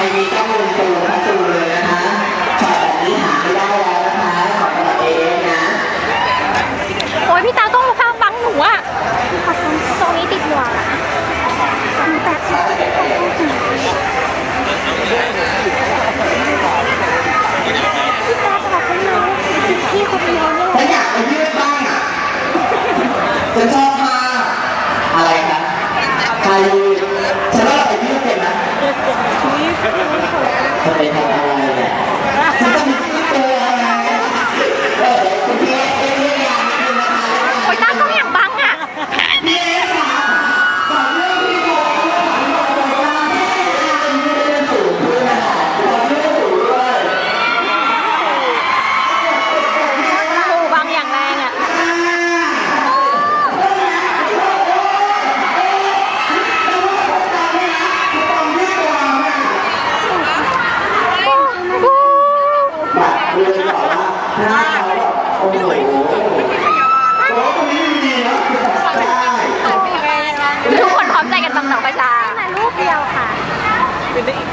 รมีข้อมือตูพระตูเลยนะคะช็อตแบบนี้หาไม่ได้แล้วนะคะขอบคุณเองนะ โอ้ยพี่ตาก็ Gracias. with the